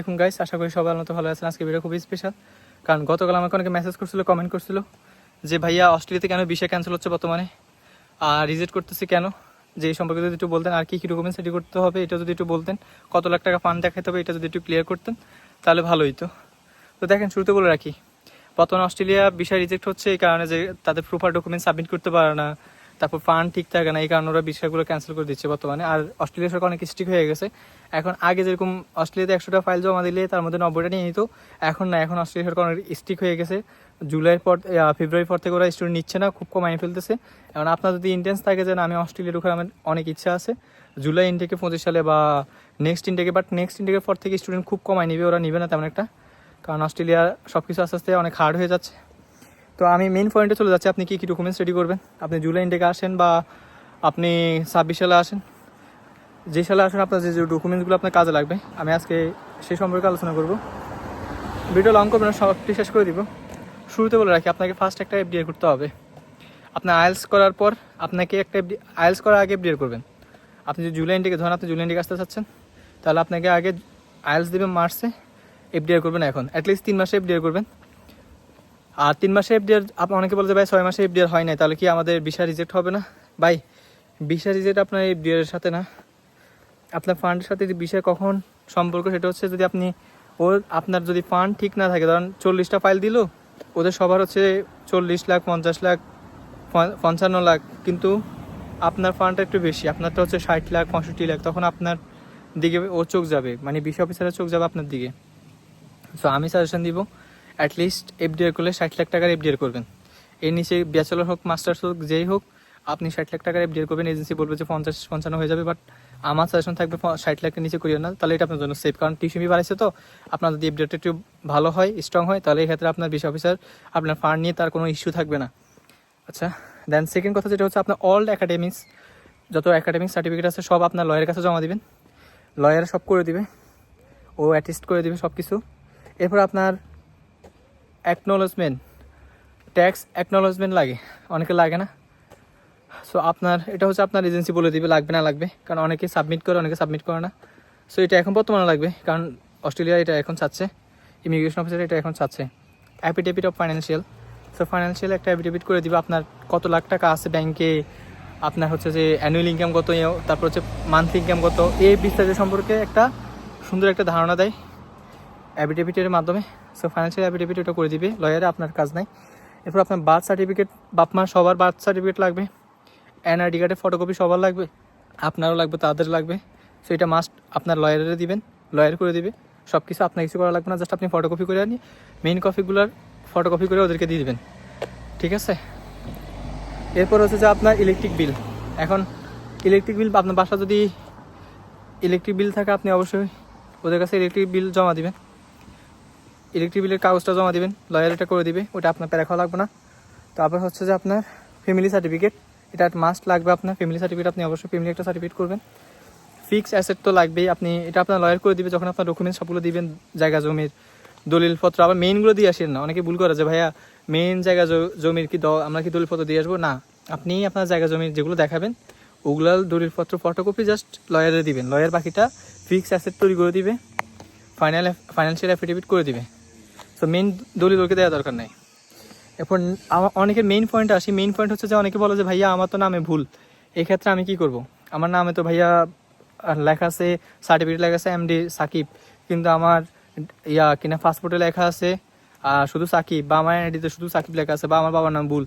দেখুন গাইস আশা করি সবাই মতো ভালো আছেন। আজকে ভিডিও খুবই স্পেশাল কারণ গতকাল আমাকে অনেকে মেসেজ করছিল কমেন্ট করছিল যে, ভাইয়া, অস্ট্রেলিয়াতে কেন বিষয় ক্যান্সেল হচ্ছে বর্তমানে? আর রিজেক্ট করতেছি কেন? যে এই সম্পর্কে যদি একটু বলতেন, আর কি কী ডকুমেন্টস রেডি করতে হবে, এটা যদি একটু বলতেন, কত লাখ টাকা ফান্ড দেখাতে হবে, এটা যদি একটু ক্লিয়ার করতেন, তাহলে ভালো হইতো। তো দেখেন, শুরুতে বলে রাখি, বর্তমানে অস্ট্রেলিয়া বিষয় রিজেক্ট হচ্ছে এই কারণে যে, তাদের প্রপার ডকুমেন্ট সাবমিট করতে পারে না তারপর ফান্ড ঠিক থাকে না, এই কারণে ওরা বিষয়গুলো ক্যান্সেল করে দিচ্ছে বর্তমানে। আর অস্ট্রেলিয়া সরকার অনেক স্ট্রিক হয়ে গেছে। এখন আগে যেরকম অস্ট্রেলিয়াতে একশোটা ফাইল জমা দিলে তার মধ্যে নব্বইটা নিয়ে নিত, এখন না, এখন অস্ট্রেলিয়া সরকার অনেক স্ট্রিক হয়ে গেছে। জুলাইয়ের পর ফেব্রুয়ারি পর থেকে ওরা স্টুডেন্ট নিচ্ছে না, খুব কমাই ফেলতেছে। এখন আপনার যদি ইন্টেন্স থাকে যে না, আমি অস্ট্রেলিয়া ঢোকার আমার অনেক ইচ্ছা আছে, জুলাই ইনটেকে পঁচিশ সালে বা নেক্সট ইনটেকে বাট নেক্সট ইনটেকের পর থেকে স্টুডেন্ট খুব কমাই নিবে, ওরা নিবে না তেমন একটা। কারণ অস্ট্রেলিয়া সব কিছু আস্তে আস্তে অনেক হার্ড হয়ে যাচ্ছে। তো আমি মেন পয়েন্টে চলে যাচ্ছি। আপনি কী কী ডকুমেন্টস রেডি করবেন? আপনি জুলাই ইনটেকে আসেন বা আপনি ছাব্বিশ সালে আসেন। যে সালে আসেন, আপনার যে যে ডকুমেন্টসগুলো আপনার কাজে লাগবে। আমি আজকে সেই সম্পর্কে আলোচনা করব। ভিডিও লং করবেন সবটি শেষ করে দিব। শুরুতে বলে রাখি, আপনাকে ফার্স্ট একটা এফডিআর করতে হবে। আপনার আইএলস করার পর আপনাকে একটা আইএলস করার আগে এফডিআর করবেন। আপনি যদি জুলাই ইন্ডিকে ধরেন, আপনি জুলাই ইন্ডিকে আসতে চাচ্ছেন, তাহলে আপনাকে আগে আইএলস দেবেন মার্চে এফডিআর করবেন এখন। অ্যাটলিস্ট তিন মাসে এফডিআর করবেন। আর তিন মাসে এফডিআর আপনি অনেকে বলতে ভাই ছয় মাসে এফ এফডিআর হয় নাই, তাহলে কি আমাদের ভিসা রিজেক্ট হবে না? ভাই ভিসা রিজেক্ট আপনার এফডিআর এর সাথে না। আপনার ফান্ডের সাথে বিষয় কখন সম্পর্ক সেটা হচ্ছে যদি আপনি ওর আপনার যদি ফান্ড ঠিক না থাকে, ধরেন চল্লিশটা ফাইল দিল, ওদের সবার হচ্ছে চল্লিশ লাখ, পঞ্চাশ লাখ পঞ্চান্ন লাখ, কিন্তু আপনার ফান্ডটা একটু বেশি, আপনারটা হচ্ছে ষাট লাখ, পঁয়ষট্টি লাখ, তখন আপনার দিকে ও চোখ যাবে মানে বিশ অফিসারের চোখ যাবে আপনার দিকে। সো আমি সাজেশন দিব অ্যাটলিস্ট এফডিআর করলে ষাট লাখ টাকার এফডিআর করবেন। এর নিচে ব্যাচেলর হোক, মাস্টার্স হোক, যেই হোক, আপনি ষাট লাখ টাকার এফডিআর করবেন। এজেন্সি বলবে যে পঞ্চাশ, পঞ্চান্ন হয়ে যাবে বাট আমার সাজেশন থাকবে ষাট লাখের নিচে করিও না, তাহলে এটা আপনার জন্য সেফ কারণ টিউশন বাড়াইছে তো, আপনার যদি এফডিআরটা একটু ভালো হয় স্ট্রং হয়, তাহলে এক্ষেত্রে আপনার বিশ অফিসার আপনার ফান্ড নিয়ে তার কোনো ইস্যু থাকবে না। আচ্ছা দেন সেকেন্ড কথা যেটা হচ্ছে, আপনার অল একাডেমিক্স যত একাডেমিক সার্টিফিকেট আছে, সব আপনার লয়ের কাছে জমা দিবেন। লয়ার সব করে দিবে, ও অ্যাটেস্ট করে দিবে সব কিছু এরপর আপনার অ্যাকনোলজমেন্ট ট্যাক্স অ্যাকনোলজমেন্ট লাগে, অনেকে লাগে না। সো আপনার, এটা হচ্ছে আপনার এজেন্সি বলে দিবে, লাগবে না লাগবে, কারণ অনেকে সাবমিট করে, অনেকে সাবমিট করে না। সো এটা এখন বর্তমানে লাগবে, কারণ অস্ট্রেলিয়া এটা এখন চাচ্ছে ইমিগ্রেশন অফিসার এটা এখন চাচ্ছে affidavit of financial so financial একটা অ্যাপিডেভিট করে দিবে, আপনার কত লাখ টাকা আছে ব্যাংকে আপনার হচ্ছে যে অ্যানুয়াল ইনকাম কত, তারপর হচ্ছে মান্থলি ইনকাম কত এই বিস্তারিত সম্পর্কে একটা সুন্দর একটা ধারণা দেয়। অ্যাফিডেভিটের মাধ্যমে সো ফাইন্যান্সিয়াল অ্যাফিডেভিট ওটা করে দিবে লয়ারে আপনার কাজ নাই। এরপর আপনার বার্থ সার্টিফিকেট বাপ মার সবার বার্থ সার্টিফিকেট লাগবে এনআইডি কার্ডের ফটোকপি সবার লাগবে, আপনারও লাগবে, তাদের লাগবে সো এটা মাস্ট আপনার লয়ারে দিবেন লয়ার করে দিবে সব কিছু আপনার কিছু করা লাগবে না জাস্ট আপনি ফটোকপি করে আনি মেইন কপিগুলোর ফটোকপি করে ওদেরকে দিয়ে দিবেন, ঠিক আছে? এরপর হচ্ছে যে আপনার ইলেকট্রিক বিল এখন ইলেকট্রিক বিল আপনার বাসা যদি ইলেকট্রিক বিল থাকে, আপনি অবশ্যই ওদের কাছে ইলেকট্রিক বিল জমা দিবেন। ইলেকট্রিক বিলের কাগজটা জমা দিবেন লয়ার এটা করে দিবে ওটা আপনার প্যারা খাওয়া লাগবে না। তারপর হচ্ছে যে আপনার ফ্যামিলি সার্টিফিকেট এটা মাস্ট লাগবে আপনার ফ্যামিলি সার্টিফিকেট আপনি অবশ্যই ফ্যামিলি একটা সার্টিফিকেট করবেন। ফিক্সড অ্যাসেট তো লাগবেই, আপনি এটা আপনার লয়ার করে দিবে, যখন আপনার ডকুমেন্টস সবগুলো দিবেন, জায়গা, জমির দলিলপত্র, আবার মেইনগুলো দিয়ে আসেন না, অনেকে ভুল করে যে, ভাইয়া মেইন জায়গা জমির কি আমরা কি দলিলপত্র দিয়ে আসব? না, আপনি আপনার জায়গা, জমির যেগুলো দেখাবেন ওগুলার দলিলপত্র ফটোকপি জাস্ট লয়ারে দিবেন লয়ার বাকিটা ফিক্স অ্যাসেট তৈরি করে দিবে ফাইনাল ফাইন্যান্সিয়াল অ্যাফিডেভিট করে দিবে। সো মেইন দলিল ওকে দেওয়া দরকার নাই। আমার অনেকের মেইন পয়েন্ট আসি মেইন পয়েন্ট হচ্ছে যে অনেকে বলে যে, ভাইয়া, আমার তো নামে ভুল। এক্ষেত্রে আমি কি করব? আমার নামে তো ভাইয়া লেখা আছে সার্টিফিকেট লেখা আছে এমডি সাকিব। কিন্তু আমার ইয়া, কিনা পাসপোর্টে লেখা আছে আর শুধু সাকিব বা আমার আইডিতে শুধু সাকিব লেখা আছে বা আমার বাবার নাম ভুল।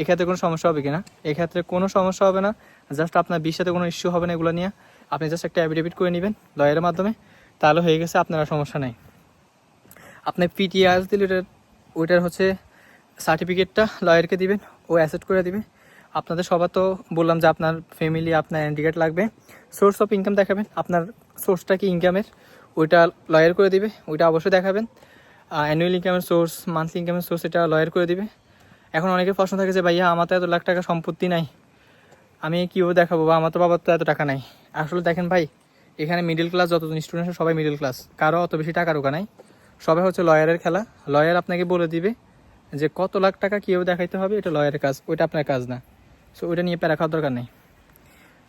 এক্ষেত্রে কোনো সমস্যা হবে কিনা? এক্ষেত্রে কোনো সমস্যা হবে না। জাস্ট আপনার বিশ সাথে কোনো ইস্যু হবে না এগুলো নিয়ে। আপনি জাস্ট একটা অ্যাফিডেভিট করে নেবেন লয়ারের মাধ্যমে। তাহলে হয়ে গেছে, আপনার সমস্যা নেই। আপনি পিটিআর দিলে ওটার, ওইটার হচ্ছে সার্টিফিকেটটা লয়ারকে দিবেন, ও অ্যাসেট করে দিবে। আপনাদের সবার তো বললাম যে আপনার ফ্যামিলি আপনার ইন্ডিকেট লাগবে। সোর্স অফ ইনকাম দেখাবেন, আপনার সোর্সটা কি ইনকামের ওইটা লয়ার করে দিবে, ওইটা অবশ্যই দেখাবেন। অ্যানুয়াল ইনকামের সোর্স মান্থলি ইনকামের সোর্স এটা লয়ার করে দিবে। এখন অনেকের প্রশ্ন থাকে যে, ভাইয়া, আমার তো এত লাখ টাকা সম্পত্তি নাই। আমি কীভাবে দেখাবো? বা আমার তো বাবার তো এত টাকা নাই। আসলে দেখেন ভাই, এখানে মিডল ক্লাস যতজন স্টুডেন্ট সবাই মিডল ক্লাস কারও অত বেশি টাকার ওকা নাই। সবাই হচ্ছে লয়ারের খেলা। লয়ার আপনাকে বলে দিবে যে কত লাখ টাকা কীভাবে দেখাইতে হবে, এটা লয়ারের কাজ, ওইটা আপনার কাজ না। সো ওইটা নিয়ে প্যারা খাওয়ার দরকার নেই।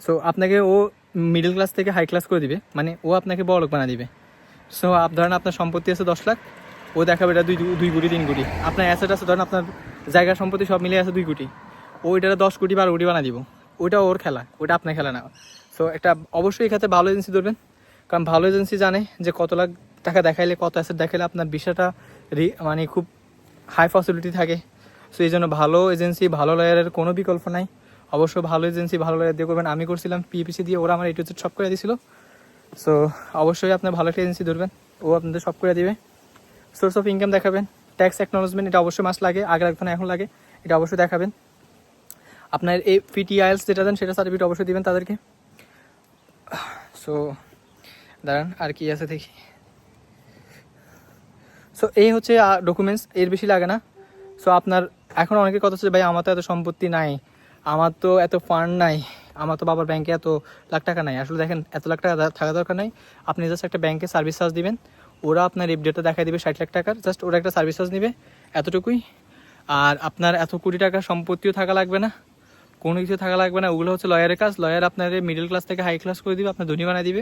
সো আপনাকে ও মিডল ক্লাস থেকে হাই ক্লাস করে দিবে মানে ও আপনাকে বড় লোক বানা দিবে। সো আপ, ধরেন আপনার সম্পত্তি আছে দশ লাখ, ও দেখাবে এটা দুই দুই কোটি, তিন কোটি। আপনার অ্যাসেট আছে, ধরেন আপনার জায়গা সম্পত্তি সব মিলিয়ে আছে দুই কোটি। ও ওইটা দশ কোটি, বারো কোটি বানা দিব। ওইটা ওর খেলা, ওইটা আপনার খেলা না। সো একটা অবশ্যই এই ক্ষেত্রে ভালো এজেন্সি ধরবেন। কারণ ভালো এজেন্সি জানে যে কত লাখ টাকা দেখাইলে কত অ্যাসেট দেখাইলে আপনার রি- মানে খুব হাই পসিবিলিটি থাকে। সো এই জন্য ভালো এজেন্সি ভালো লয়ারের কোনো বিকল্প নাই। অবশ্যই ভালো এজেন্সি ভালো লয়ার দিয়ে করবেন। আমি করছিলাম পিপিসি দিয়ে, ওরা আমার এটু সব করে দিয়েছিল সো অবশ্যই আপনার ভালো একটা এজেন্সি ধরবেন। ও আপনাদের সব করে দিবে। সোর্স অফ ইনকাম দেখাবেন। ট্যাক্স অ্যাকনোলজমেন্ট এটা অবশ্যই মাস লাগে। আগে রাখতে না এখন লাগে। এটা অবশ্যই দেখাবেন। আপনার এই পিটি আইএলস যেটা দেন, সেটা সার্টিফিকেট অবশ্যই দিবেন তাদেরকে। সো দাঁড়ান, আর কি আছে দেখি। সো এই হচ্ছে ডকুমেন্টস এর বেশি লাগে না। সো আপনার, এখন অনেকের কথা হচ্ছে, ভাই, আমার তো এত সম্পত্তি নাই। আমার তো এত ফান্ড নাই। আমার তো বাবার ব্যাংকে এত লাখ টাকা নাই। আসলে দেখেন, এত লাখ টাকা থাকা দরকার নাই। আপনি জাস্ট একটা ব্যাংকে সার্ভিস চার্জ দিবেন। ওরা আপনার এফডিটা দেখাই দিবে ষাট লাখ টাকার। জাস্ট ওরা একটা সার্ভিস চার্জ নিবে, এতটুকুই। আর আপনার এত কোটি টাকার সম্পত্তিও থাকা লাগবে না। কোনো কিছু থাকা লাগবে না, ওগুলো হচ্ছে লয়ারের কাজ। লয়ার আপনার মিডল ক্লাস থেকে হাই ক্লাস করে দিবে, আপনার ধনী বানিয়ে দিবে।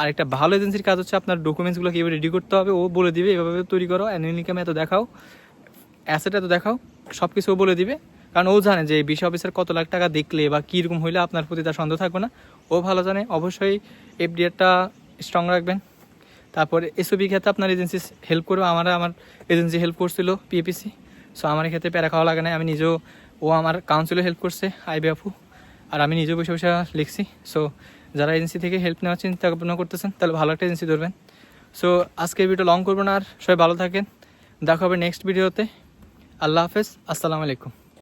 আর একটা ভালো এজেন্সির কাজ হচ্ছে আপনার ডকুমেন্টসগুলো কীভাবে রেডি করতে হবে, ও বলে দিবে, এভাবে তৈরি করো অ্যানুয়াল ইনকাম এত দেখাও অ্যাসেট এত দেখাও সব কিছু ও বলে দিবে। কারণ ও জানে যে বিশ অফিসার কত লাখ টাকা দেখলে বা কীরকম হইলে আপনার প্রতি তার সন্দেহ থাকবে না। ও ভালো জানে, অবশ্যই এফডিআরটা স্ট্রং রাখবেন। তারপরে এসওবি ক্ষেত্রে আপনার এজেন্সি হেল্প করবে। আমার আমার এজেন্সি হেল্প করছিল পিএপিসি সো আমার ক্ষেত্রে প্যারা খাওয়া লাগে না, আমি নিজেও ও আমার কাউন্সিলে হেল্প করছে, আইবি আপু। আর আমি নিজে বসে বসে লিখছি। সো যারা এজেন্সি থেকে হেল্প নেওয়ার চিন্তা ভাবনা করতেছেন, তাহলে ভালো একটা এজেন্সি ধরবেন। সো আজকে ভিডিও লং করব না আর। সবাই ভালো থাকেন। দেখা হবে নেক্সট ভিডিওতে আল্লাহ হাফেজ। আসসালামু আলাইকুম।